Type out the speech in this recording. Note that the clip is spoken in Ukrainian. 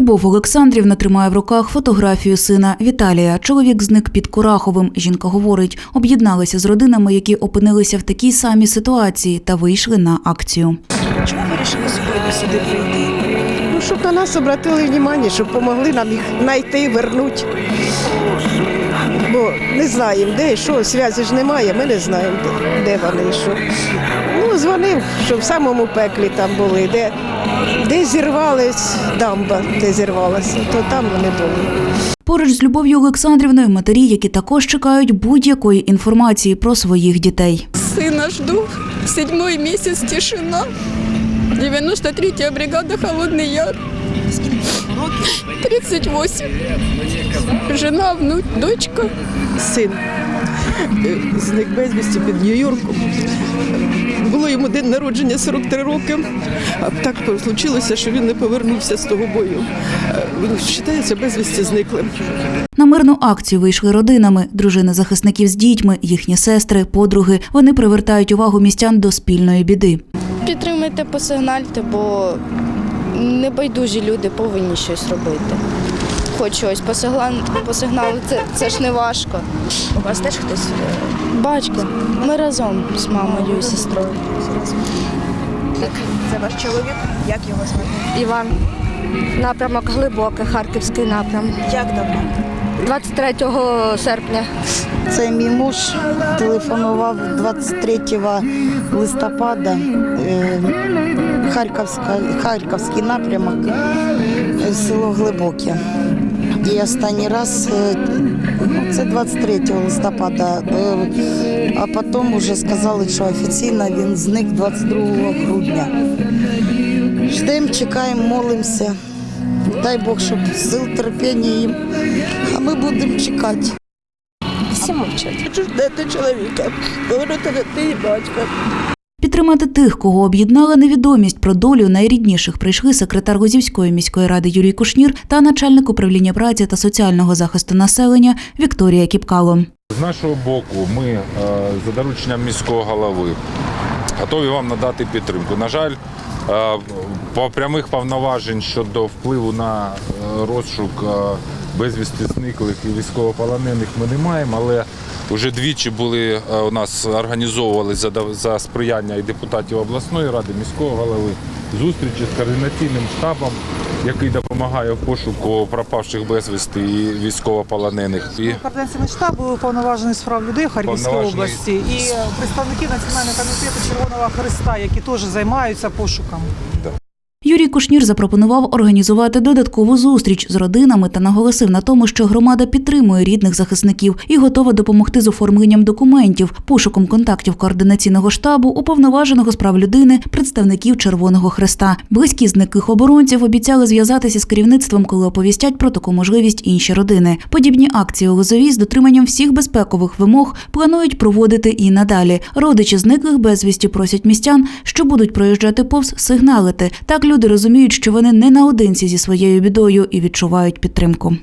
Любов Олександрівна тримає в руках фотографію сина Віталія. Чоловік зник під Кураховим. Жінка говорить, об'єдналися з родинами, які опинилися в такій самій ситуації та вийшли на акцію. Чому ви вирішили сьогодні сюди прийти? Ну, щоб на нас обратили увагу, щоб допомогли нам їх знайти, вернути. Бо не знаємо, де і що, зв'язі ж немає, ми не знаємо, де, де вони і що. Дзвонив, що в самому пеклі там були, де, де зірвалась дамба, де зірвалася, то там вони були. Поруч з Любов'ю Олександрівною матері, які також чекають будь-якої інформації про своїх дітей. Сина жду. Седьмой місяць тишина. 93-я бригада холодний Яр. Років? 38. Жена, внук, дочка. син е, зник безвісті під Нью-Йорком. Було йому день народження 43 роки, а так случилося, що він не повернувся з того бою. Е, Він вважається безвісті зниклим. На мирну акцію вийшли родинами, дружини захисників з дітьми, їхні сестри, подруги. Вони привертають увагу містян до спільної біди. Підтримайте, посигнальте, бо небайдужі люди повинні щось робити. Хоч щось посигнали, це, це ж не важко. У вас теж хтось е, Батько, ми разом з мамою і сестрою. це ваш чоловік? Як його звати? Іван. Напрямок глибокий, харківський напрям. Як давно? 23 серпня. Це мій муж телефонував 23 листопада е, Харківська, Харківський напрямок, е, село Глибоке. І останній раз е, ну, це 23 листопада, е, а потім вже сказали, що офіційно він зник 22 грудня. Ждемо, чекаємо, молимося. Дай Бог, щоб сил терпіння їм, а ми будемо чекати. Всі мовчать. Хочу ждати чоловіка, повернути дитині батька. Підтримати тих, кого об'єднала невідомість про долю найрідніших, прийшли секретар Гозівської міської ради Юрій Кушнір та начальник управління праці та соціального захисту населення Вікторія Кіпкало. З нашого боку, ми е, за дорученням міського голови готові вам надати підтримку. На жаль, е, по прямих повноважень щодо впливу на е, розшук безвісти зниклих і військовополонених ми не маємо, але вже двічі були е, у нас організовували за, за сприяння і депутатів обласної ради, міського голови, зустрічі з координаційним штабом, який допомагає в пошуку пропавших безвісти і військовополонених. І Координаційний штаб уповноважений з прав людей в Харківській Уповноважений- області і е, представники Національного комітету Червоного Христа, які теж займаються пошуком. Юрій Кушнір запропонував організувати додаткову зустріч з родинами та наголосив на тому, що громада підтримує рідних захисників і готова допомогти з оформленням документів, пошуком контактів координаційного штабу, уповноваженого з прав людини, представників Червоного Хреста. Близькі зниклих оборонців обіцяли зв'язатися з керівництвом, коли оповістять про таку можливість інші родини. Подібні акції у Лозовій з дотриманням всіх безпекових вимог планують проводити і надалі. Родичі зниклих безвісті просять містян, що будуть проїжджати повз сигналити. Так люди розуміють, що вони не наодинці зі своєю бідою і відчувають підтримку.